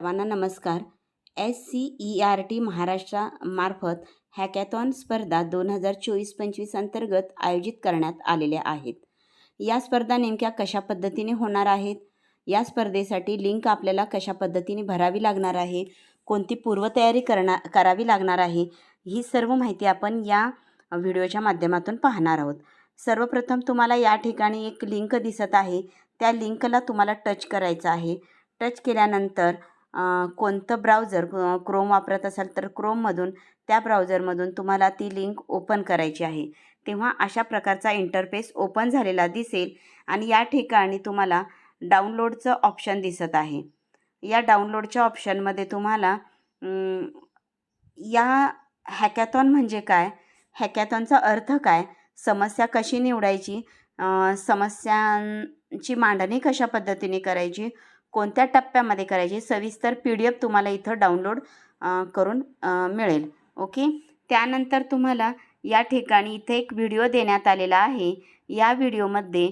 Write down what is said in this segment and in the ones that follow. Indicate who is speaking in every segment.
Speaker 1: सर्वांना नमस्कार. S C E R T महाराष्ट्रामार्फत hackathon स्पर्धा दोन हजार चोवीस पंचवीस अंतर्गत आयोजित करण्यात आलेल्या आहेत. या स्पर्धा नेमक्या कशा पद्धतीने होणार आहेत? या स्पर्धेसाठी लिंक आपल्याला कशा पद्धतीने भरावी लागणार आहे? कोणती पूर्वतयारी करणार करावी लागणार आहे? ही सर्व माहिती आपण या व्हिडिओच्या माध्यमातून पाहणार आहोत. सर्वप्रथम तुम्हाला या ठिकाणी एक लिंक दिसत आहे. त्या लिंकला तुम्हाला टच करायचं आहे. टच केल्यानंतर कोणतं ब्राउझर क्रोम वापरत असाल तर क्रोममधून त्या ब्राउझरमधून तुम्हाला ती लिंक ओपन करायची आहे. तेव्हा अशा प्रकारचा इंटरफेस ओपन झालेला दिसेल आणि या ठिकाणी तुम्हाला डाउनलोडचं ऑप्शन दिसत आहे. या डाउनलोडच्या ऑप्शनमध्ये तुम्हाला या हॅकॅथॉन म्हणजे काय? हॅकॅथॉनचा अर्थ काय? समस्या कशी निवडायची? समस्यांची मांडणी कशा पद्धतीने करायची? कोणत्या टप्प्यामध्ये करायची सविस्तर पी डी एफ तुम्हाला इथं डाउनलोड करून मिळेल. ओके? त्यानंतर तुम्हाला या ठिकाणी इथे एक व्हिडिओ देण्यात आलेला आहे. या व्हिडिओमध्ये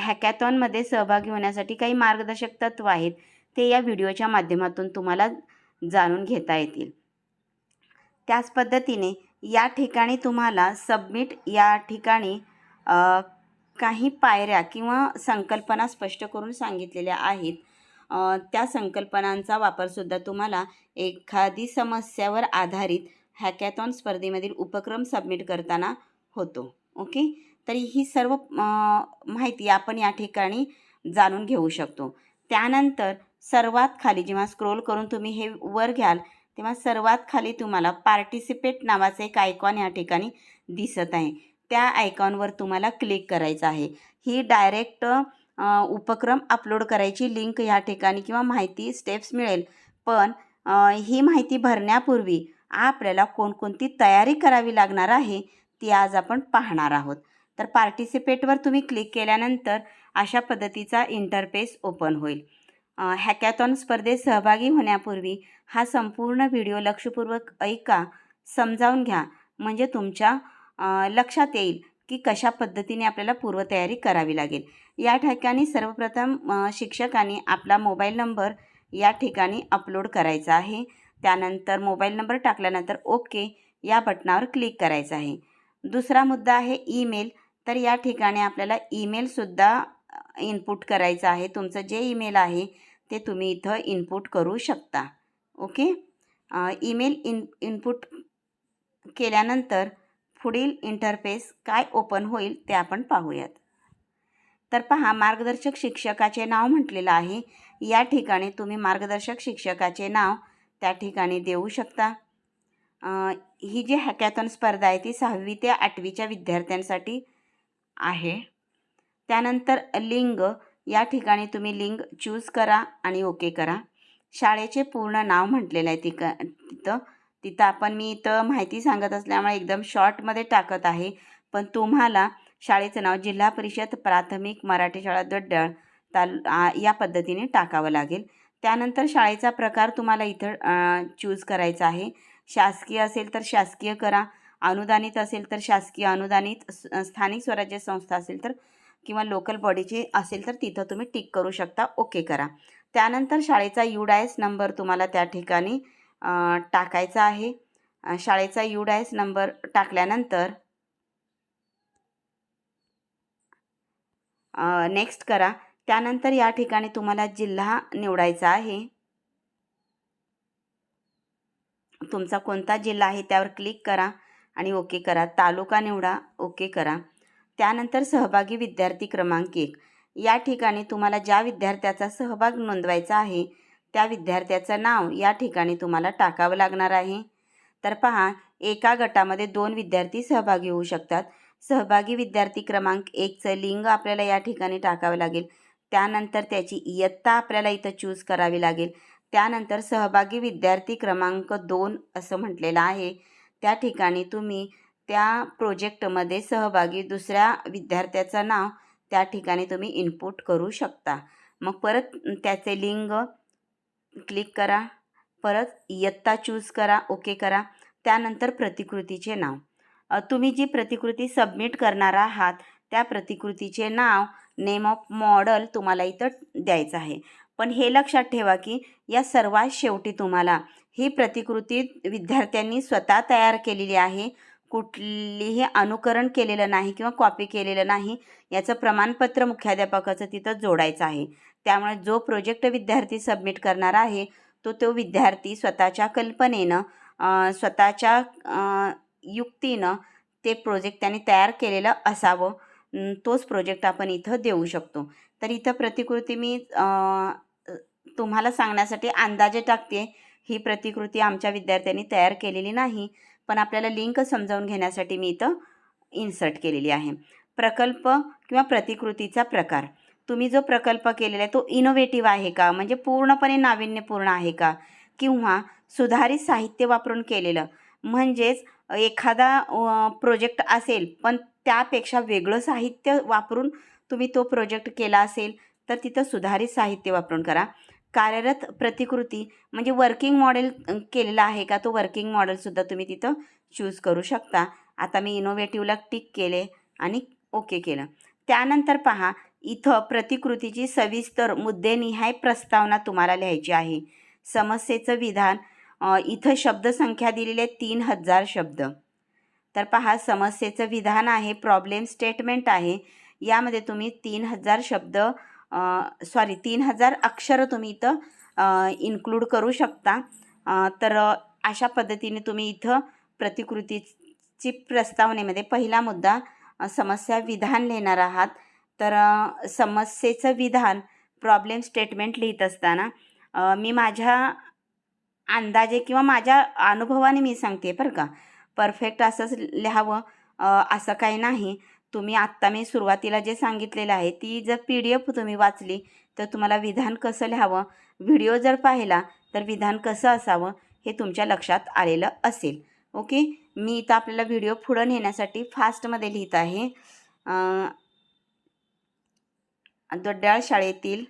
Speaker 1: हॅकॅथॉनमध्ये सहभागी होण्यासाठी काही मार्गदर्शक तत्त्व आहेत. ते या व्हिडिओच्या माध्यमातून तुम्हाला जाणून घेता येतील. त्याच पद्धतीने या ठिकाणी तुम्हाला सबमिट या ठिकाणी काही पायऱ्या किंवा संकल्पना स्पष्ट करून सांगितलेल्या आहेत. त्या संकल्पनांचा वापरसुद्धा तुम्हाला एखादी समस्यावर आधारित हॅकॅथॉन स्पर्धेमधील उपक्रम सबमिट करताना होतो. ओके? तरी ही सर्व माहिती आपण या ठिकाणी जाणून घेऊ शकतो. त्यानंतर सर्वात खाली जेव्हा स्क्रोल करून तुम्ही हे वर घ्याल तेव्हा सर्वात खाली तुम्हाला पार्टिसिपेट नावाचं एक आयकॉन या ठिकाणी दिसत आहे. त्या आयकॉनवर तुम्हाला क्लिक करायचं आहे. ही डायरेक्ट उपक्रम अपलोड करायची लिंक या ठिकाणी किंवा माहिती स्टेप्स मिळेल. पण ही माहिती भरण्यापूर्वी आपल्याला कोणकोणती तयारी करावी लागणार आहे ती आज आपण पाहणार आहोत. तर पार्टिसिपेटवर तुम्ही क्लिक केल्यानंतर अशा पद्धतीचा इंटरफेस ओपन होईल. हॅकॅथॉन स्पर्धेत सहभागी होण्यापूर्वी हा संपूर्ण व्हिडिओ लक्षपूर्वक ऐका समजावून घ्या. म्हणजे तुमच्या लक्षात येईल. की कशा पद्धतीने आपल्याला पूर्वतयारी करावी लागेल. या ठिकाणी सर्वप्रथम शिक्षकांनी आपला मोबाईल नंबर या ठिकाणी अपलोड करायचा आहे. त्यानंतर मोबाईल नंबर टाकल्यानंतर ओके या बटनावर क्लिक करायचं आहे. दुसरा मुद्दा आहे ईमेल. तर या ठिकाणी आपल्याला ईमेलसुद्धा इनपुट करायचं आहे. तुमचं जे ईमेल आहे ते तुम्ही इथं इनपुट करू शकता. ओके? ईमेल इन इनपुट केल्यानंतर पुढील इंटरफेस काय ओपन होईल ते आपण पाहूयात. तर पहा मार्गदर्शक शिक्षकाचे नाव म्हटलेलं आहे. या ठिकाणी तुम्ही मार्गदर्शक शिक्षकाचे नाव त्या ठिकाणी देऊ शकता. ही जी हॅकॅथॉन स्पर्धा आहे ती सहावी ते आठवीच्या विद्यार्थ्यांसाठी आहे. त्यानंतर लिंग या ठिकाणी तुम्ही लिंग चूज करा आणि ओके करा. शाळेचे पूर्ण नाव म्हटलेलं आहे तिक तिथं. तिथं आपण मी इथं माहिती सांगत असल्यामुळे एकदम शॉर्टमध्ये टाकत आहे. पण तुम्हाला शाळेचं नाव जिल्हा परिषद प्राथमिक मराठी शाळा दड्डळ ताल या पद्धतीने टाकावं लागेल. त्यानंतर शाळेचा प्रकार तुम्हाला इथं चूज करायचा आहे. शासकीय असेल तर शासकीय करा. अनुदानित असेल तर शासकीय अनुदानित. स्थानिक स्वराज्य संस्था असेल तर किंवा लोकल बॉडीची असेल तर तिथं तुम्ही टिक करू शकता. ओके करा. त्यानंतर शाळेचा यू डायस नंबर तुम्हाला त्या ठिकाणी टाकायचा आहे. शाळेचा यू डायस नंबर टाकल्यानंतर नेक्स्ट करा. त्यानंतर या ठिकाणी तुम्हाला जिल्हा निवडायचा आहे. तुमचा कोणता जिल्हा आहे त्यावर क्लिक करा आणि ओके करा. तालुका निवडा ओके करा. त्यानंतर सहभागी विद्यार्थी क्रमांक एक. या ठिकाणी तुम्हाला ज्या विद्यार्थ्याचा सहभाग नोंदवायचा आहे त्या विद्यार्थ्याचं नाव या ठिकाणी तुम्हाला टाकावं लागणार आहे. तर पहा एका गटामध्ये दोन विद्यार्थी सहभागी होऊ शकतात. सहभागी विद्यार्थी क्रमांक एकचं लिंग आपल्याला या ठिकाणी टाकावं लागेल. त्यानंतर त्याची इयत्ता आपल्याला इथं चूज करावी लागेल. त्यानंतर सहभागी विद्यार्थी क्रमांक दोन असं म्हटलेलं आहे. त्या ठिकाणी तुम्ही त्या प्रोजेक्टमध्ये सहभागी दुसऱ्या विद्यार्थ्याचं नाव त्या ठिकाणी तुम्ही इनपुट करू शकता. मग परत त्याचे लिंग क्लिक करा. परत इयत्ता चूज करा. ओके करा. त्यानंतर प्रतिकृतीचे नाव. तुम्ही जी प्रतिकृती सबमिट करणार आहात त्या प्रतिकृतीचे नाव नेम ऑफ मॉडल तुम्हाला इथं द्यायचं आहे. पण हे लक्षात ठेवा की या सर्वात शेवटी तुम्हाला ही प्रतिकृती विद्यार्थ्यांनी स्वतः तयार केलेली आहे. कुठलीही अनुकरण केलेलं नाही किंवा कॉपी केलेलं नाही याचं प्रमाणपत्र मुख्याध्यापकाचं तिथं जोडायचं आहे. त्यामुळे जो प्रोजेक्ट विद्यार्थी सबमिट करणार आहे तो तो विद्यार्थी स्वतःच्या कल्पनेनं स्वतःच्या युक्तीनं ते प्रोजेक्ट त्यांनी तयार केलेलं असावं. तोच प्रोजेक्ट आपण इथं देऊ शकतो. तर इथं प्रतिकृती मी तुम्हाला सांगण्यासाठी अंदाजे टाकते. ही प्रतिकृती आमच्या विद्यार्थ्यांनी तयार केलेली नाही. पण आपल्याला लिंक समजावून घेण्यासाठी मी इथं इन्सर्ट केलेली आहे. प्रकल्प किंवा प्रतिकृतीचा प्रकार. तुम्ही जो प्रकल्प केलेला आहे तो इनोव्हेटिव्ह आहे का? म्हणजे पूर्णपणे नाविन्यपूर्ण आहे का? किंवा सुधारित साहित्य वापरून केलेलं. म्हणजेच एखादा प्रोजेक्ट असेल पण त्यापेक्षा वेगळं साहित्य वापरून तुम्ही तो प्रोजेक्ट केला असेल तर तिथं सुधारित साहित्य वापरून करा. कार्यरत प्रतिकृती म्हणजे वर्किंग मॉडेल केलेला आहे का? तो वर्किंग मॉडेलसुद्धा तुम्ही तिथं चूज करू शकता. आता मी इनोव्हेटिव्हला टिक केले आणि ओके केलं. त्यानंतर पहा इथं प्रतिकृतीची सविस्तर मुद्देनिहाय प्रस्तावना तुम्हाला लिहायची आहे. समस्येचं विधान इथं शब्दसंख्या दिलेली आहे तीन हजार शब्द. तर पहा समस्येचं विधान आहे प्रॉब्लेम स्टेटमेंट आहे. यामध्ये तुम्ही तीन हजार शब्द सॉरी तीन हजार अक्षरं तुम्ही इथं इन्क्लूड करू शकता. तर अशा पद्धतीने तुम्ही इथं प्रतिकृतीची प्रस्तावनेमध्ये पहिला मुद्दा समस्या विधान लिहिणार आहात. तर समस्येचं विधान प्रॉब्लेम स्टेटमेंट लिहित असताना मी माझ्या अंदाजे किंवा माझ्या अनुभवाने मी सांगते बरं का. परफेक्ट असंच लिहावं असं काही नाही. तुम्ही आत्ता मी सुरुवातीला जे सांगितलेलं आहे ती जर पी डी एफ तुम्ही वाचली तर तुम्हाला विधान कसं लिहावं? व्हिडिओ जर पाहिला तर विधान कसं असावं? हे तुमच्या लक्षात आलेलं असेल. ओके? मी इथं आपल्याला व्हिडिओ पुढं नेण्यासाठी फास्टमध्ये लिहित आहे. दोड्याळ शाळेतील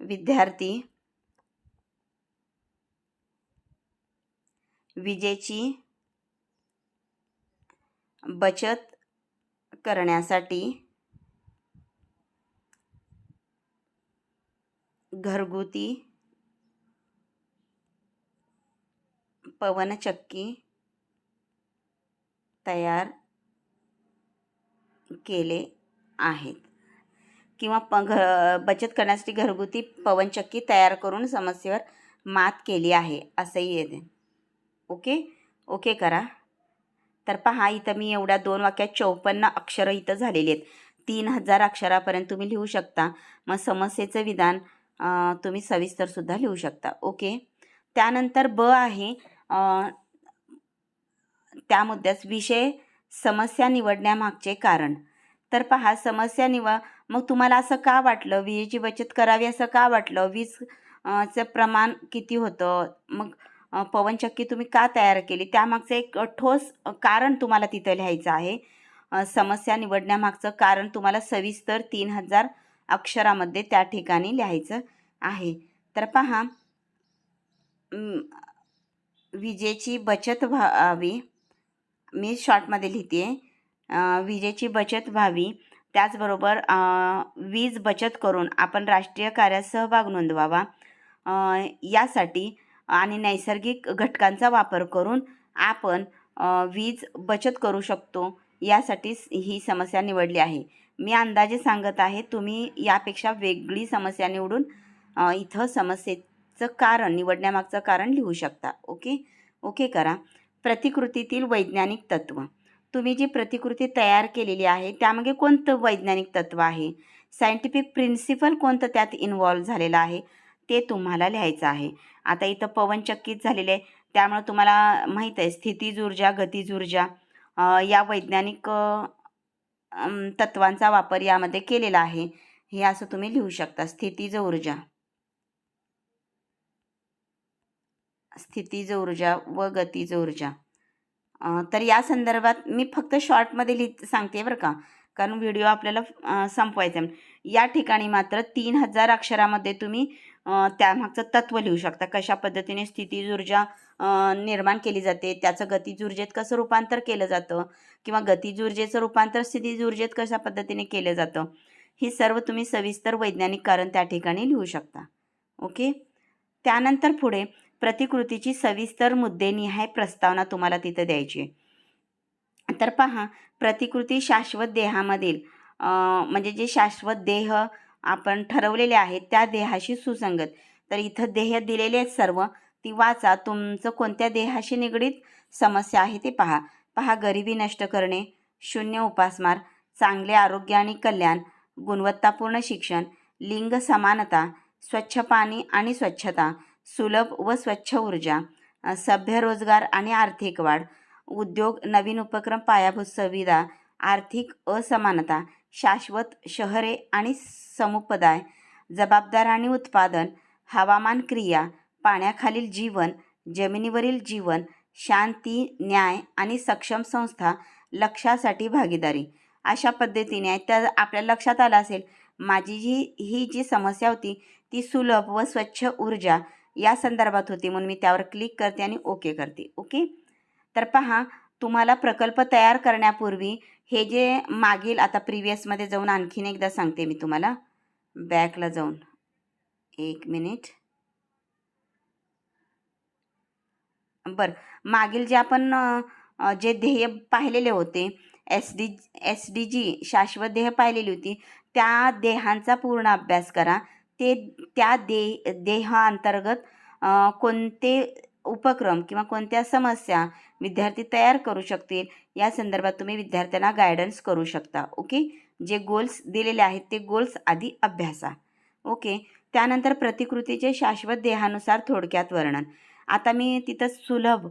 Speaker 1: विद्यार्थी विजेची बचत करण्यासाठी घरगुती पवनचक्की तयार केले आहेत. किंवा प घ बचत करण्यासाठी घरगुती पवनचक्की तयार करून समस्येवर मात केली आहे असंही येते. ओके? ओके करा. तर पहा इथं मी एवढ्या दोन वाक्यात चौपन्न अक्षरं इथं झालेली आहेत. तीन हजार अक्षरापर्यंत तुम्ही लिहू शकता. मग समस्येचं विधान तुम्ही सविस्तरसुद्धा लिहू शकता. ओके? त्यानंतर ब आहे त्या मुद्द्यास विषय समस्या निवडण्यामागचे कारण. तर पहा समस्या निव मग तुम्हाला असं का वाटलं? विजेची बचत करावी असं का वाटलं? वीज चं प्रमाण किती होतं? मग पवनचक्की तुम्ही का तयार केली? त्यामागचं एक ठोस कारण तुम्हाला तिथं लिहायचं आहे. समस्या निवडण्यामागचं कारण तुम्हाला सविस्तर तीन हजार अक्षरामध्ये त्या ठिकाणी लिहायचं आहे. तर पहा विजेची बचत व्हावी मी शॉर्टमध्ये लिहिते विजेची बचत व्हावी त्याचबरोबर वीज बचत करून आपण राष्ट्रीय कार्यात सहभाग नोंदवावा. यासाठी आणि नैसर्गिक घटकांचा वापर करून आपण वीज बचत करू शकतो यासाठी ही समस्या निवडली आहे. मी अंदाजे सांगत आहे तुम्ही यापेक्षा वेगळी समस्या निवडून इथं समस्येचं कारण निवडण्यामागचं कारण लिहू शकता. ओके? ओके करा. प्रतिकृतीतील वैज्ञानिक तत्त्व तुम्ही जी प्रतिकृती तयार केलेली आहे त्यामागे कोणतं वैज्ञानिक तत्त्व आहे? सायंटिफिक प्रिन्सिपल कोणतं त्यात इन्वॉल्व्ह झालेलं आहे? ते तुम्हाला लिहायचं आहे. आता इथं पवनचक्कीत झालेले आहे त्यामुळे तुम्हाला माहीत आहे स्थितीज ऊर्जा गतीज ऊर्जा या वैज्ञानिक तत्वांचा वापर यामध्ये केलेला आहे. हे असं तुम्ही लिहू शकता. स्थितीज ऊर्जा स्थितीज ऊर्जा व गतीज ऊर्जा तर या संदर्भात मी फक्त शॉर्टमध्ये लिहित सांगते बरं का. कारण व्हिडिओ आपल्याला संपवायचा आहे. या ठिकाणी मात्र तीन हजार अक्षरामध्ये तुम्ही त्यामागचं तत्त्व लिहू शकता. कशा पद्धतीने स्थितीज ऊर्जा निर्माण केली जाते त्याचं गतीज ऊर्जेत कसं रूपांतर केलं जातं किंवा गतीज ऊर्जेचं रूपांतर स्थितीज ऊर्जेत कशा पद्धतीने केलं जातं हे सर्व तुम्ही सविस्तर वैज्ञानिक कारण त्या ठिकाणी लिहू शकता. ओके? त्यानंतर पुढे प्रतिकृतीची सविस्तर मुद्देनिहाय प्रस्तावना तुम्हाला तिथं द्यायची आहे. तर पहा प्रतिकृती शाश्वत देहामधील म्हणजे जे शाश्वत देह आपण ठरवलेले आहेत त्या देहाशी सुसंगत. तर इथं देह दिलेले आहेत सर्व. ती वाचा तुमचं कोणत्या देहाशी निगडीत समस्या आहे ते पहा. पहा गरिबी नष्ट करणे शून्य उपासमार चांगले आरोग्य आणि कल्याण गुणवत्तापूर्ण शिक्षण लिंग समानता स्वच्छ पाणी आणि स्वच्छता सुलभ व स्वच्छ ऊर्जा सभ्य रोजगार आणि आर्थिक वाढ उद्योग नवीन उपक्रम पायाभूत सुविधा आर्थिक असमानता शाश्वत शहरे आणि समुपदाय जबाबदार आणि उत्पादन हवामान क्रिया पाण्याखालील जीवन जमिनीवरील जीवन शांती न्याय आणि सक्षम संस्था लक्षासाठी भागीदारी. अशा पद्धतीने त्या आपल्या लक्षात आलं असेल माझी जी ही जी समस्या होती ती सुलभ व स्वच्छ ऊर्जा या संदर्भात होती म्हणून मी त्यावर क्लिक करते आणि ओके करते. ओके तर पहा तुम्हाला प्रकल्प तयार करण्यापूर्वी हे जे मागील आता प्रिव्हियसमध्ये जाऊन आणखीन एकदा सांगते मी तुम्हाला. बॅकला जाऊन. एक मिनिट बरं. मागील जे आपण जे ध्येय पाहिलेले होते S D S D G शाश्वत ध्येय पाहिलेली होती त्या देहांचा पूर्ण अभ्यास करा. ते त्या दे देहाअंतर्गत कोणते उपक्रम किंवा कोणत्या समस्या विद्यार्थी तयार करू शकतील या संदर्भात तुम्ही विद्यार्थ्यांना गायडन्स करू शकता. ओके जे गोल्स दिलेले आहेत ते गोल्स आधी अभ्यासा. ओके त्यानंतर प्रतिकृतीचे शाश्वत देहानुसार थोडक्यात वर्णन. आता मी तिथं सुलभ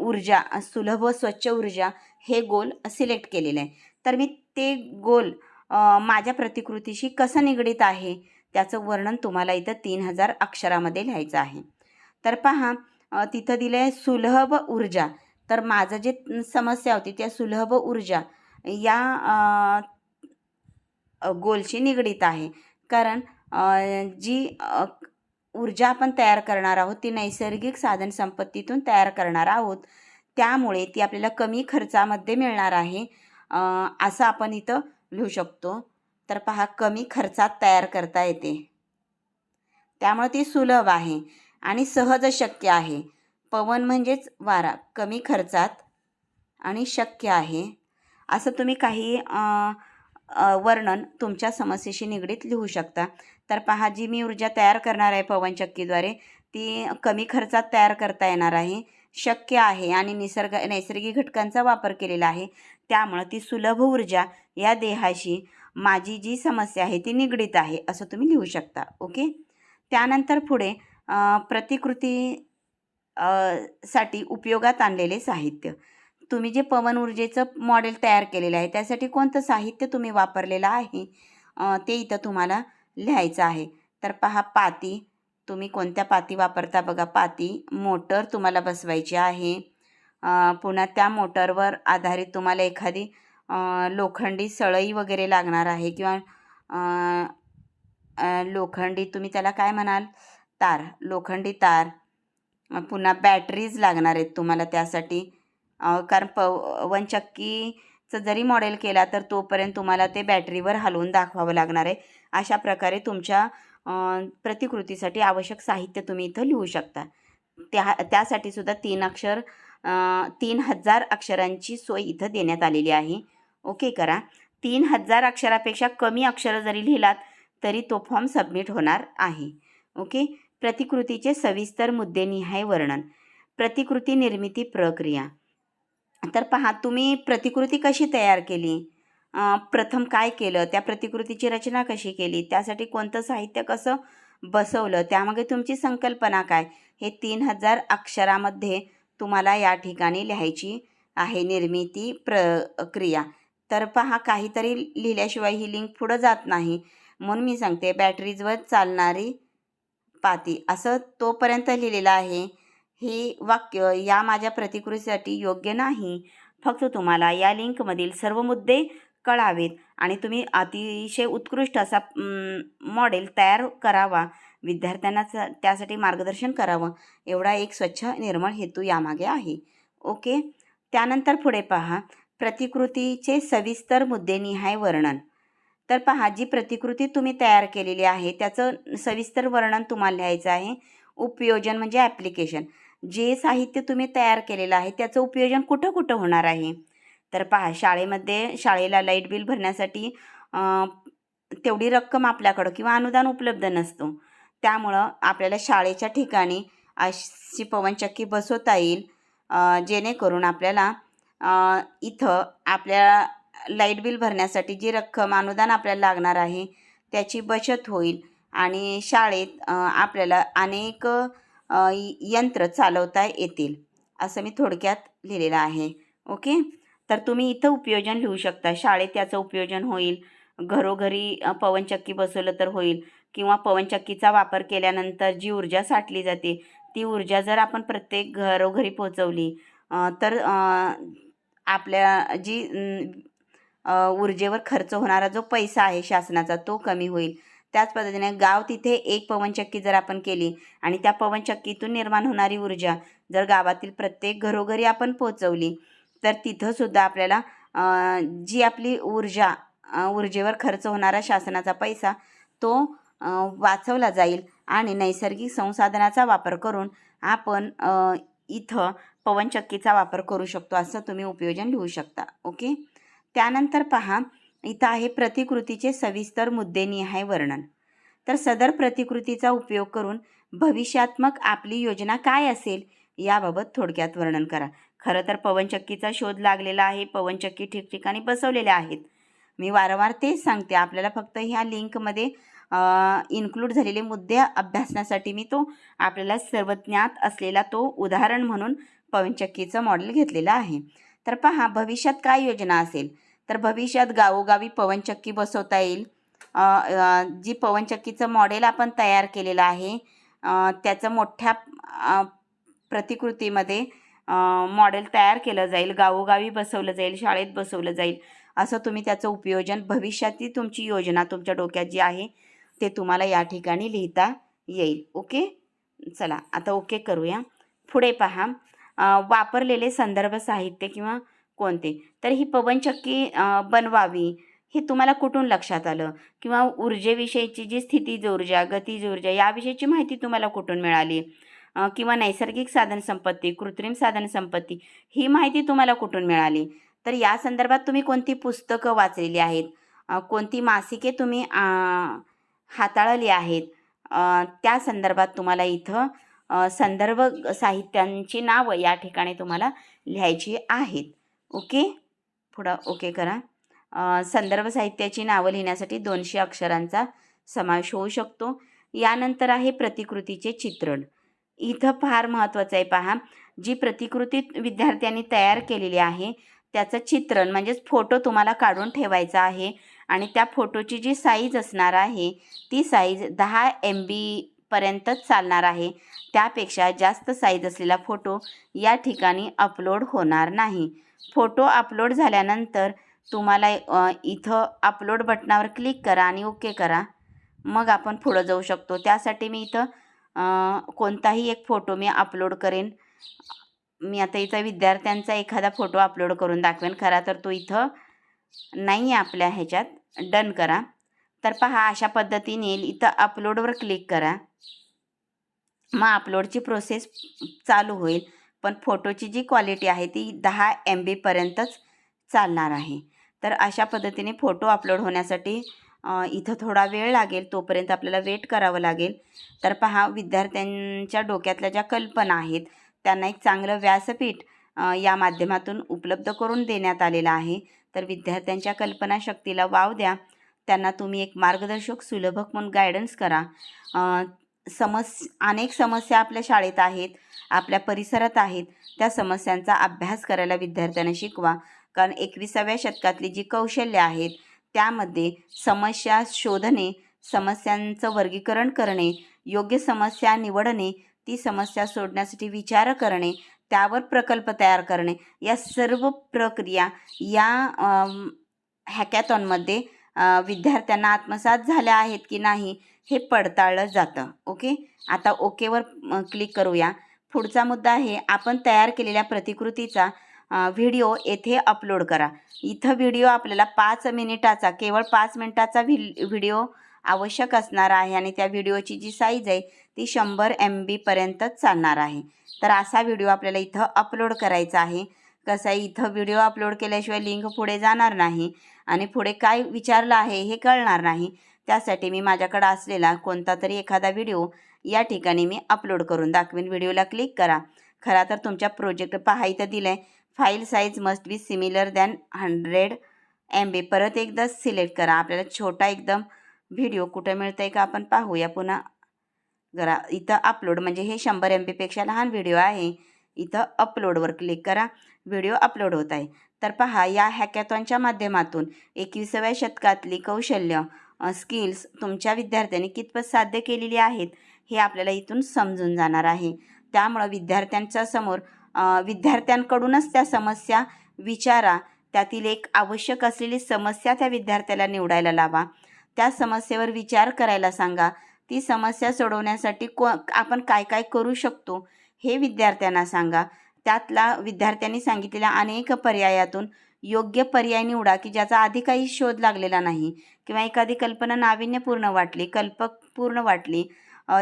Speaker 1: ऊर्जा सुलभ व स्वच्छ ऊर्जा हे गोल सिलेक्ट केलेलं आहे. तर मी ते गोल माझ्या प्रतिकृतीशी कसं निगडीत आहे त्याचं वर्णन तुम्हाला इथं तीन हजार अक्षरामध्ये लिहायचं आहे. तर पहा तिथं दिलं आहे सुलभ ऊर्जा. तर माझं जे समस्या होती त्या सुलभ ऊर्जा या गोलशी निगडीत आहे. कारण जी ऊर्जा आपण तयार करणार आहोत ती नैसर्गिक साधन संपत्तीतून तयार करणार आहोत त्यामुळे ती आपल्याला कमी खर्चामध्ये मिळणार आहे असं आपण इथं लिहू शकतो. तर पहा कमी खर्चात तयार करता येते. त्यामुळे ती सुलभ आहे. आणि सहज शक्य आहे. पवन म्हणजेच वारा कमी खर्चात आणि शक्य आहे. असं तुम्ही काही वर्णन तुमच्या समस्येशी निगडीत लिहू शकता. तर पहा जी मी ऊर्जा तयार करणार आहे पवनचक्कीद्वारे ती कमी खर्चात तयार करता येणार आहे. शक्य आहे आणि निसर्ग नैसर्गिक घटकांचा वापर केलेला आहे. त्यामुळं ती सुलभ ऊर्जा या देहाशी माझी जी समस्या आहे ती निगडीत आहे असं तुम्ही लिहू शकता. ओके? त्यानंतर पुढे प्रतिकृती साठी उपयोगात आणलेले साहित्य. तुम्ही जे पवन ऊर्जेचं मॉडेल तयार केलेलं आहे त्यासाठी कोणतं साहित्य तुम्ही वापरलेलं आहे? ते इथं तुम्हाला लिहायचं आहे. तर पहा पाती. तुम्ही कोणत्या पाती वापरता बघा? पाती मोटर तुम्हाला बसवायची आहे. पुन्हा त्या मोटरवर आधारित तुम्हाला एखादी लोखंडी सळई वगैरे लागणार आहे किंवा लोखंडी तुम्ही त्याला काय म्हणाल? तार लोखंडी तार. पुन्हा बॅटरीज लागणार आहेत तुम्हाला त्यासाठी. कारण पवनचक्कीचं जरी मॉडेल केला तर तोपर्यंत तुम्हाला ते बॅटरीवर हलवून दाखवावं लागणार आहे. अशा प्रकारे तुमच्या प्रतिकृतीसाठी आवश्यक साहित्य तुम्ही इथं लिहू शकता. त्या त्यासाठी सुद्धा तीन अक्षर तीन हजार अक्षरांची सोय इथं देण्यात आलेली आहे. ओके करा. तीन हजार अक्षरापेक्षा कमी अक्षरं जरी लिहिलात तरी तो फॉर्म सबमिट होणार आहे. ओके? प्रतिकृतीचे सविस्तर मुद्देनिहाय वर्णन. प्रतिकृती निर्मिती प्रक्रिया. तर पहा तुम्ही प्रतिकृती कशी तयार केली? प्रथम काय केलं? त्या प्रतिकृतीची रचना कशी केली? त्यासाठी कोणतं साहित्य कसं बसवलं? त्यामागे तुमची संकल्पना काय? हे तीन हजार अक्षरामध्ये तुम्हाला या ठिकाणी लिहायची आहे निर्मिती प्रक्रिया. तर पहा काहीतरी लिहिल्याशिवाय ही लिंक पुढं जात नाही. म्हणून मी सांगते बॅटरीजवर चालणारी पाती. असं तोपर्यंत लिहिलेलं आहे. हे वाक्य या माझ्या प्रतिकृतीसाठी योग्य नाही. फक्त तुम्हाला या लिंकमधील सर्व मुद्दे कळावेत आणि तुम्ही अतिशय उत्कृष्ट असा मॉडेल तयार करावा. विद्यार्थ्यांना त्यासाठी मार्गदर्शन करावं. एवढा एक स्वच्छ निर्मळ हेतू यामागे आहे. ओके? त्यानंतर पुढे पहा. प्रतिकृतीचे सविस्तर मुद्देनिहाय वर्णन. तर पहा जी प्रतिकृती तुम्ही तयार केलेली आहे त्याचं सविस्तर वर्णन तुम्हाला लिहायचं आहे. उपयोजन म्हणजे ॲप्लिकेशन जे साहित्य तुम्ही तयार केलेलं आहे त्याचं उपयोजन कुठं कुठं होणार आहे? तर पहा शाळेमध्ये शाळेला लाइट बिल भरण्यासाठी तेवढी रक्कम आपल्याकडं किंवा अनुदान उपलब्ध नसतो. त्यामुळं आपल्याला शाळेच्या ठिकाणी अशी पवनचक्की बसवता येईल जेणेकरून आपल्याला इथं आपल्या लाइट बिल भरण्यासाठी जी रक्कम अनुदान आपल्याला लागणार आहे त्याची बचत होईल. आणि शाळेत आपल्याला अनेक यंत्र चालवता येतील असं मी थोडक्यात लिहिलेलं आहे. ओके? तर तुम्ही इथं उपयोजन लिहू शकता. शाळेत त्याचं उपयोजन होईल. घरोघरी पवनचक्की बसवलं तर होईल. किंवा पवनचक्कीचा वापर केल्यानंतर जी ऊर्जा साठली जाते ती ऊर्जा जर आपण प्रत्येक घरोघरी पोचवली तर आपल्या जी ऊर्जेवर खर्च होणारा जो पैसा आहे शासनाचा तो कमी होईल. त्याच पद्धतीने गाव तिथे एक पवनचक्की जर आपण केली आणि त्या पवनचक्कीतून निर्माण होणारी ऊर्जा जर गावातील प्रत्येक घरोघरी आपण पोचवली तर तिथंसुद्धा आपल्याला जी आपली ऊर्जा ऊर्जेवर खर्च होणारा शासनाचा पैसा तो वाचवला जाईल आणि नैसर्गिक संसाधनाचा वापर करून आपण इथं पवनचक्कीचा वापर करू शकतो असं तुम्ही उपयोजन लिहू शकता. ओके? त्यानंतर पहा इथं आहे प्रतिकृतीचे सविस्तर मुद्देनिहाय वर्णन. तर सदर प्रतिकृतीचा उपयोग करून भविष्यात्मक आपली योजना काय असेल याबाबत थोडक्यात वर्णन करा. खरं तर पवनचक्कीचा शोध लागलेला आहे पवनचक्की ठिकठिकाणी बसवलेल्या आहेत. मी वारंवार तेच सांगते आपल्याला फक्त ह्या लिंकमध्ये इन्क्लूड झालेले मुद्दे अभ्यासण्यासाठी मी तो आपल्याला सर्वज्ञात असलेला तो उदाहरण म्हणून पवनचक्कीचं मॉडेल घेतलेलं आहे. तर पहा भविष्यात काय योजना असेल? तर भविष्यात गावोगावी पवनचक्की बसवता येईल. जी पवनचक्कीचं मॉडेल आपण तयार केलेलं आहे त्याचं मोठ्या प्रतिकृतीमध्ये मॉडेल तयार केलं जाईल. गावोगावी बसवलं जाईल शाळेत बसवलं जाईल. असं तुम्ही त्याचं उपयोजन भविष्यातली तुमची योजना तुमच्या डोक्यात जी आहे ते तुम्हाला या ठिकाणी लिहिता येईल. ओके? चला आता ओके करूया. पुढे पहा. वापरलेले संदर्भ साहित्य किंवा कोणते? तर ही पवनचक्की बनवावी हे तुम्हाला कुठून लक्षात आलं? किंवा ऊर्जेविषयीची जी स्थितीज ऊर्जा गतीज ऊर्जा याविषयीची माहिती तुम्हाला कुठून मिळाली? किंवा नैसर्गिक साधनसंपत्ती कृत्रिम साधनसंपत्ती ही माहिती तुम्हाला कुठून मिळाली? तर या संदर्भात तुम्ही कोणती पुस्तकं वाचलेली आहेत? कोणती मासिके तुम्ही हाताळली आहेत? त्या संदर्भात तुम्हाला इथं संदर्भ साहित्यांची नावं या ठिकाणी तुम्हाला लिहायची आहेत. ओके? पुढं ओके करा. संदर्भ साहित्याची नावं लिहिण्यासाठी दोनशे अक्षरांचा समावेश होऊ शकतो. यानंतर आहे प्रतिकृतीचे चित्रण. इथं फार महत्त्वाचं आहे पहा जी प्रतिकृती विद्यार्थ्यांनी तयार केलेली आहे त्याचं चित्रण म्हणजेच फोटो तुम्हाला काढून ठेवायचा आहे आणि त्या फोटोची जी साईज असणार आहे ती साईज दहा एम बीपर्यंतच चालणार आहे. त्यापेक्षा जास्त साईज असलेला फोटो या ठिकाणी अपलोड होणार नाही. फोटो अपलोड झाल्यानंतर तुम्हाला इथं अपलोड बटनावर क्लिक करा आणि ओके करा. मग आपण पुढं जाऊ शकतो. त्यासाठी मी इथं कोणताही एक फोटो मी अपलोड करेन. मी आता इथं विद्यार्थ्यांचा एखादा फोटो अपलोड करून दाखवेन. खरा तर तो इथं नाही आहे आपल्या ह्याच्यात. डन करा. तर पहा अशा पद्धतीने येईल इथं अपलोडवर क्लिक करा. मग अपलोडची प्रोसेस चालू होईल. पण फोटोची जी क्वालिटी आहे ती दहा एम बीपर्यंतच चालणार आहे. तर अशा पद्धतीने फोटो अपलोड होण्यासाठी इथं थोडा वेळ लागेल तोपर्यंत आपल्याला वेट करावं लागेल. तर पहा विद्यार्थ्यांच्या डोक्यातल्या ज्या कल्पना आहेत त्यांना एक चांगलं व्यासपीठ या माध्यमातून उपलब्ध करून देण्यात आलेलं आहे. तर विद्यार्थ्यांच्या कल्पनाशक्तीला वाव द्या. त्यांना तुम्ही एक मार्गदर्शक सुलभक म्हणून गायडन्स करा. समस अनेक समस्या आपल्या शाळेत आहेत आपल्या परिसरात आहेत. त्या समस्यांचा अभ्यास करायला विद्यार्थ्यांना शिकवा. कारण एकविसाव्या शतकातली जी कौशल्य आहेत त्यामध्ये समस्या शोधणे समस्यांचं वर्गीकरण करणे योग्य समस्या निवडणे ती समस्या सोडण्यासाठी विचार करणे त्यावर प्रकल्प तयार करणे या सर्व प्रक्रिया या हॅकॅथॉनमध्ये विद्यार्थ्यांना आत्मसात झाल्या आहेत की नाही हे पडताळलं जातं. ओके? आता ओकेवर क्लिक करूया. पुढचा मुद्दा आहे आपण तयार केलेल्या प्रतिकृतीचा व्हिडिओ येथे अपलोड करा. इथं व्हिडिओ आपल्याला पाच मिनिटाचा केवळ पाच मिनिटाचा व्हि व्हिडिओ आवश्यक असणार आहे आणि त्या व्हिडिओची जी साईज आहे ती शंभर एम बीपर्यंतच चालणार आहे. तर असा व्हिडिओ आपल्याला इथं अपलोड करायचा आहे. कसं आहे इथं व्हिडिओ अपलोड केल्याशिवाय लिंक पुढे जाणार नाही. आणि पुढे काय विचारलं आहे हे कळणार नाही. त्यासाठी मी माझ्याकडं असलेला कोणता तरी एखादा व्हिडिओ या ठिकाणी मी अपलोड करून दाखवेन. व्हिडिओला क्लिक करा. खरा तर तुमच्या प्रोजेक्ट पाहायचं इथं दिलं आहे file size must be similar than hundred M B परत एकदा सिलेक्ट करा. आपल्याला छोटा एकदम व्हिडिओ कुठं मिळतं आहे का आपण पाहूया पुन्हा. जरा इथं अपलोड म्हणजे हे शंभर एम बीपेक्षा लहान व्हिडिओ आहे. इथं अपलोडवर क्लिक करा. व्हिडिओ अपलोड होत आहे. तर पहा या हॅकॅथॉनच्या माध्यमातून एकविसाव्या शतकातली कौशल्य स्किल्स तुमच्या विद्यार्थ्यांनी कितपत साध्य केलेली आहेत हे आपल्याला इथून समजून जाणार आहे. त्यामुळं विद्यार्थ्यांच्या समोर विद्यार्थ्यांकडूनच त्या समस्या विचारा. त्यातील एक आवश्यक असलेली समस्या त्या विद्यार्थ्याला निवडायला लावा. त्या समस्येवर विचार करायला सांगा. ती समस्या सोडवण्यासाठी को आपण काय काय करू शकतो? हे विद्यार्थ्यांना सांगा. त्यातला विद्यार्थ्यांनी सांगितलेल्या अनेक पर्यायातून योग्य पर्याय निवडा की ज्याचा आधी काही शोध लागलेला नाही किंवा एखादी कल्पना नाविन्यपूर्ण वाटली कल्पकपूर्ण वाटली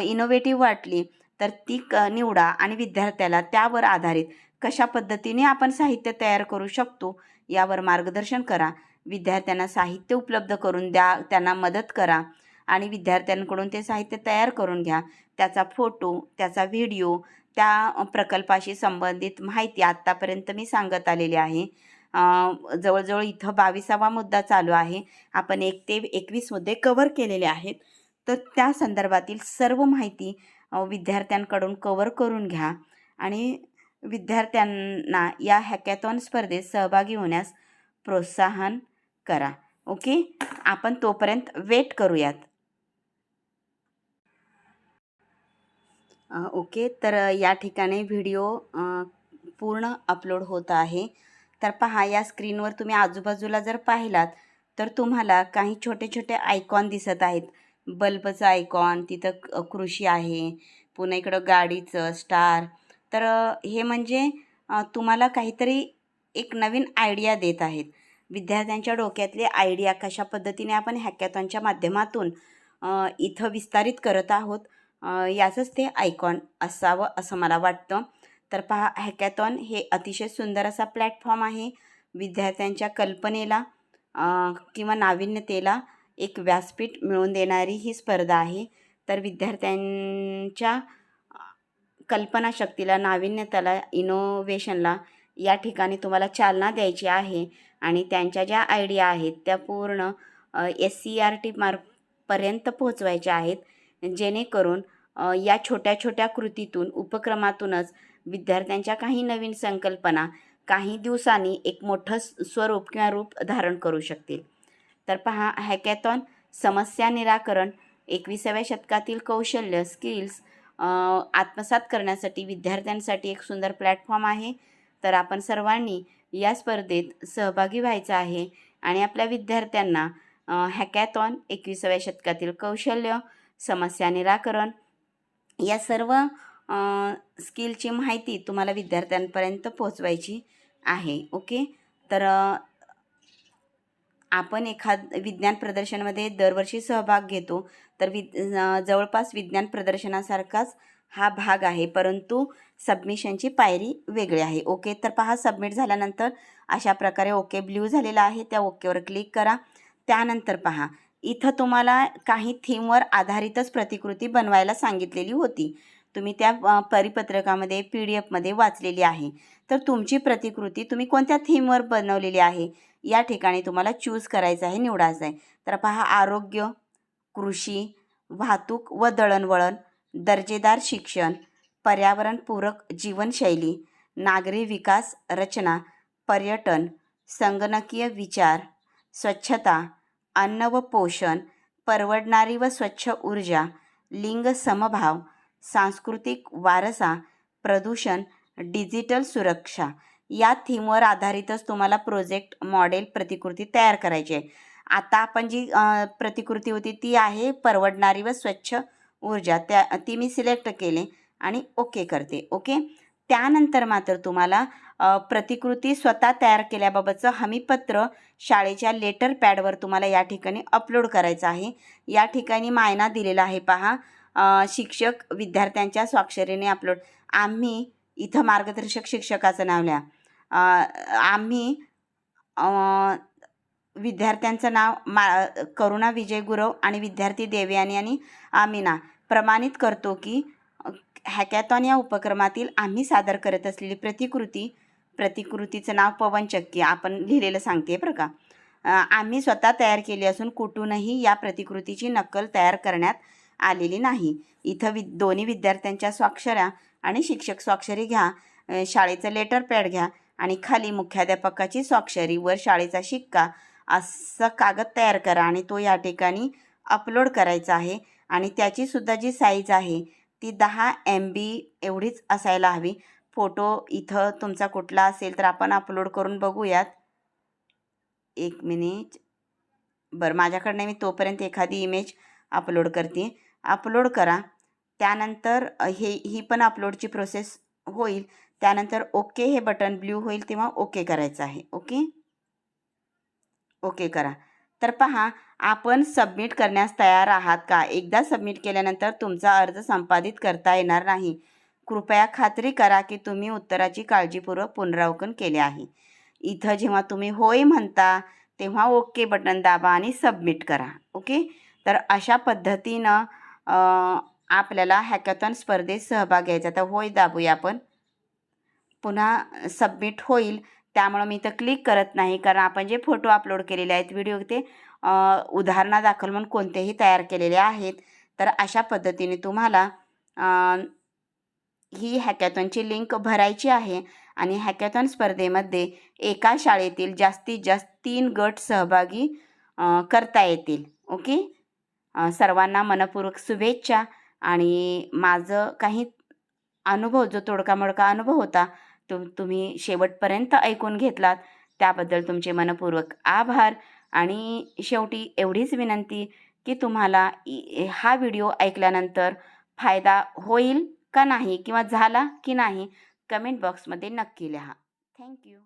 Speaker 1: इनोव्हेटिव्ह वाटली तर ती क निवडा आणि विद्यार्थ्याला त्यावर आधारित कशा पद्धतीने आपण साहित्य तयार करू शकतो यावर मार्गदर्शन करा. विद्यार्थ्यांना साहित्य उपलब्ध करून द्या त्यांना मदत करा आणि विद्यार्थ्यांकडून ते साहित्य तयार करून घ्या. त्याचा फोटो त्याचा व्हिडिओ त्या प्रकल्पाशी संबंधित माहिती आत्तापर्यंत मी सांगत आलेली आहे. जवळजवळ इथं बावीसावा मुद्दा चालू आहे. आपण एक ते एकवीस मुद्दे कवर केलेले आहेत. तर त्या संदर्भातील सर्व माहिती विद्यार्थ्यांकडून कवर करून घ्या आणि विद्यार्थ्यांना या हॅकॅथॉन स्पर्धेत सहभागी होण्यास प्रोत्साहन करा. ओके? आपण तोपर्यंत वेट करूयात. ओके. तर या ठिकाणी व्हिडिओ पूर्ण अपलोड होत आहे. तर पहा या स्क्रीनवर तुम्ही आजूबाजूला जर पाहिलात तर तुम्हाला काही छोटे छोटे आयकॉन दिसत आहेत. बल्बचं आयकॉन तिथं कृषी आहे पुन्हा इकडं गाडीचं स्टार. तर हे म्हणजे तुम्हाला काहीतरी एक नवीन आयडिया देत आहेत. विद्यार्थ्यांच्या डोक्यातले आयडिया कशा पद्धतीने आपण हॅकॅथॉनच्या माध्यमातून इथं विस्तारित करत आहोत याचंच ते आयकॉन असावं असं मला वाटतं. तर पहा हॅकॅथॉन हे अतिशय सुंदर असा प्लॅटफॉर्म आहे. विद्यार्थ्यांच्या कल्पनेला किंवा नाविन्यतेला एक व्यासपीठ मिळवून देणारी ही स्पर्धा आहे. तर विद्यार्थ्यांच्या कल्पनाशक्तीला नाविन्यतेला इनोव्हेशनला या ठिकाणी तुम्हाला चालना द्यायची आहे. आणि त्यांच्या ज्या आयडिया आहेत त्या पूर्ण एस सी आर टी मार्कपर्यंत पोहोचवायच्या आहेत. जेणेकरून या छोट्या छोट्या कृतीतून उपक्रमातूनच विद्यार्थ्यांच्या काही नवीन संकल्पना काही दिवसांनी एक मोठं स- स्वरूप किंवा रूप धारण करू शकतील. तर पहा हॅकॅथॉन समस्या निराकरण एकविसाव्या शतकातील कौशल्य स्किल्स आत्मसात करण्यासाठी विद्यार्थ्यांसाठी एक सुंदर प्लॅटफॉर्म आहे. तर आपण सर्वांनी या स्पर्धेत सहभागी व्हायचं आहे आणि आपल्या विद्यार्थ्यांना हॅकॅथॉन एकविसाव्या शतकातील कौशल्य समस्या निराकरण या सर्व स्किलची माहिती तुम्हाला विद्यार्थ्यांपर्यंत पोचवायची आहे ओके? तर आपण एखाद विज्ञान प्रदर्शनामध्ये दरवर्षी सहभाग घेतो तर वि जवळपास विज्ञान प्रदर्शनासारखाच हा भाग आहे परंतु सबमिशनची पायरी वेगळी आहे ओके? तर पहा सबमिट झाल्यानंतर अशा प्रकारे ओके ब्ल्यू झालेला आहे त्या ओकेवर क्लिक करा. त्यानंतर पहा इथं तुम्हाला काही थीमवर आधारितच प्रतिकृती बनवायला सांगितलेली होती. तुम्ही त्या परिपत्रकामध्ये पी डी एफमध्ये वाचलेली आहे. तर तुमची प्रतिकृती तुम्ही कोणत्या थीमवर बनवलेली आहे? या ठिकाणी तुम्हाला चूज करायचं आहे निवडायचं आहे. तर पहा आरोग्य कृषी वाहतूक व दळणवळण दर्जेदार शिक्षण पर्यावरणपूरक जीवनशैली नागरी विकास रचना पर्यटन संगणकीय विचार स्वच्छता अन्न व पोषण परवडणारी व स्वच्छ ऊर्जा लिंग समभाव सांस्कृतिक वारसा प्रदूषण डिजिटल सुरक्षा या थीमवर आधारितच तुम्हाला प्रोजेक्ट मॉडेल प्रतिकृती तयार करायची आहे. आता आपण जी प्रतिकृती होती ती आहे परवडणारी व स्वच्छ ऊर्जा. त्या ती मी सिलेक्ट केले आणि ओके करते. ओके? त्यानंतर मात्र तुम्हाला प्रतिकृती स्वतः तयार केल्याबाबतचं हमीपत्र शाळेच्या लेटर पॅडवर तुम्हाला या ठिकाणी अपलोड करायचं आहे. या ठिकाणी मायना दिलेला आहे पहा. शिक्षक विद्यार्थ्यांच्या स्वाक्षरीने अपलोड. आम्ही इथं मार्गदर्शक शिक्षकाचं नाव लिहा. आम्ही विद्यार्थ्यांचं नाव मा करुणा विजय गुरव आणि विद्यार्थी देवयानी आणि आमिना प्रमाणित करतो की हॅकॅथॉन या उपक्रमातील आम्ही सादर करत असलेली प्रतिकृती प्रतिकृतीचं नाव पवन चक्की आपण लिहिलेलं सांगते बरं का. आम्ही स्वतः तयार केली असून कुठूनही या प्रतिकृतीची नक्कल तयार करण्यात आलेली नाही. इथं वि दोन्ही विद्यार्थ्यांच्या स्वाक्षऱ्या आणि शिक्षक स्वाक्षरी घ्या शाळेचं लेटर पॅड घ्या आणि खाली मुख्याध्यापकाची स्वाक्षरी वर शाळेचा शिक्का असं कागद तयार करा आणि तो या ठिकाणी अपलोड करायचा आहे आणि त्याचीसुद्धा जी साईज आहे ती दहा एम बी एवढीच असायला हवी. फोटो इथं तुमचा कुठला असेल तर आपण अपलोड करून बघूयात. एक मिनिट बरं माझ्याकडनं मी तोपर्यंत एखादी इमेज अपलोड करते. अपलोड करा. त्यानंतर हे ही पण अपलोडची प्रोसेस होईल. त्यानंतर ओके हे बटन ब्ल्यू होईल तेव्हा ओके करायचं आहे. ओके ओके करा. तर पहा आपण सबमिट करण्यास तयार आहात का? एकदा सबमिट केल्यानंतर तुमचा अर्ज संपादित करता येणार नाही. कृपया खात्री करा की तुम्ही उत्तराची काळजीपूर्वक पुनरावकन केले आहे. इथं जेव्हा तुम्ही होय म्हणता तेव्हा ओके बटन दाबा आणि सबमिट करा. ओके तर अशा पद्धतीनं आपल्याला हॅकॅथॉन स्पर्धेत सहभाग घ्यायचा. तर होय दाबूया आपण. पुन्हा सबमिट होईल. त्यामुळं मी इथं क्लिक करत नाही. कारण आपण जे फोटो अपलोड केलेले आहेत व्हिडिओ ते उदाहरणादाखल म्हणून कोणतेही तयार केलेले आहेत. तर अशा पद्धतीने तुम्हाला ही हॅकॅथॉनची लिंक भरायची आहे. आणि हॅकॅथॉन स्पर्धेमध्ये एका शाळेतील जास्तीत जास्त तीन गट सहभागी करता येतील. ओके? सर्वांना मनपूर्वक शुभेच्छा. आणि माझं काही अनुभव जो तोडका मोडका अनुभव होता तुम तुम्ही शेवटपर्यंत ऐकून घेतलात. त्याबद्दल तुमचे मनपूर्वक आभार. आणि शेवटी एवढीच विनंती की तुम्हाला हा व्हिडिओ ऐकल्यानंतर फायदा होईल का नाही किंवा झाला की नाही कमेंट बॉक्समध्ये नक्की लिहा. थँक्यू.